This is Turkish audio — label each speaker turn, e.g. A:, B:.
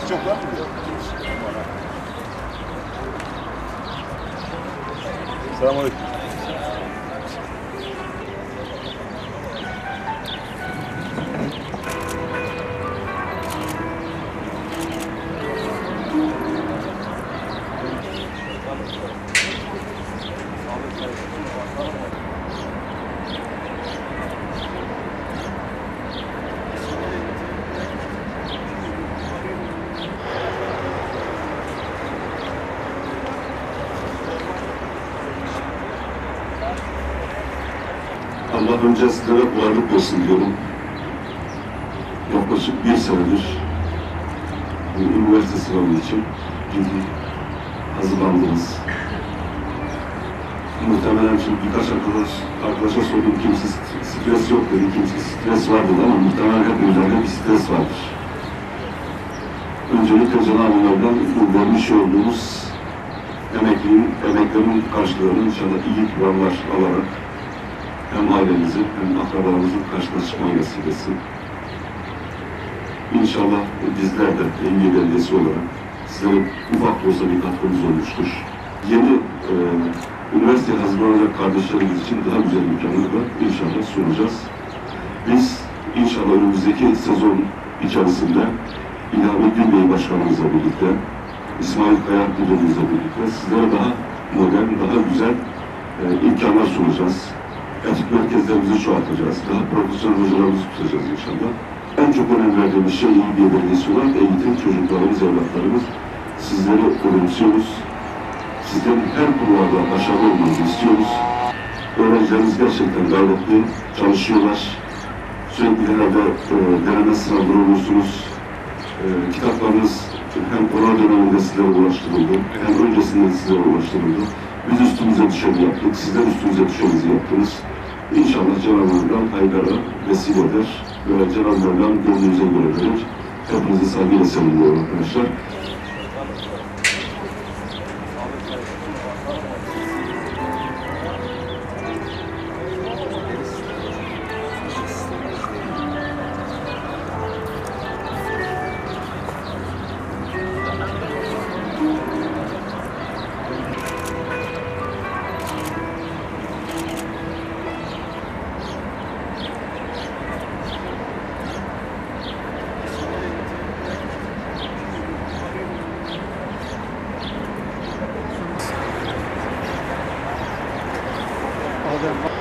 A: çok var mı? Selamünaleyküm.
B: Allah önce sizlere kolaylık versin diyorum. Yaklaşık bir senedir üniversite sınavı için ciddi hazırlandınız. Muhtemelen şimdi birkaç arkadaş, arkadaşa sordum kimse stres yok dedi, kimse stres var dedi ama muhtemelen hepimizde bir stres vardır. Öncelikle Cenab-ı Allah'dan bu vermiş olduğumuz emekliğin, emeklerin karşılığını inşallah iyi puanlar alarak hem ailemizi hem akrabalarımızın karşısına çıkmayı nasip. İnşallah bizler de Engi Belediyesi olarak sizlere ufak da olsa bir katkımız olmuştur. Yeni e, üniversiteye hazırlanacak kardeşlerimiz için daha güzel imkanlar da inşallah sunacağız. Biz inşallah önümüzdeki sezon içerisinde İlhami Gülbey Başkanımızla birlikte, İsmail Kaya Müdürümüzle birlikte sizlere daha modern, daha güzel e, imkanlar sunacağız. Etik merkezlerimizi çoğaltacağız. Daha profesyonel hocalarımızı tutacağız inşallah. En çok önem verdiğimiz şey iyi bir belediyesi olarak eğitim, çocuklarımız, evlatlarımız. Sizleri önemsiyoruz. Sizlerin her kulvarda başarılı olmanızı istiyoruz. Öğrencilerimiz gerçekten gayretli, çalışıyorlar. Sürekli herhalde e, deneme sınavları olursunuz. E, kitaplarınız hem korona döneminde sizlere ulaştırıldı, hem öncesinde sizlere ulaştırıldı. Biz üstümüze düşeni yaptık, sizler üstünüze düşenizi yaptınız. İnşallah Cenab-ı Mevlam hayırlara vesile eder ve Cenab-ı Mevlam gönlünüze göre verir. Hepinizi saygıyla selamlıyorum arkadaşlar. the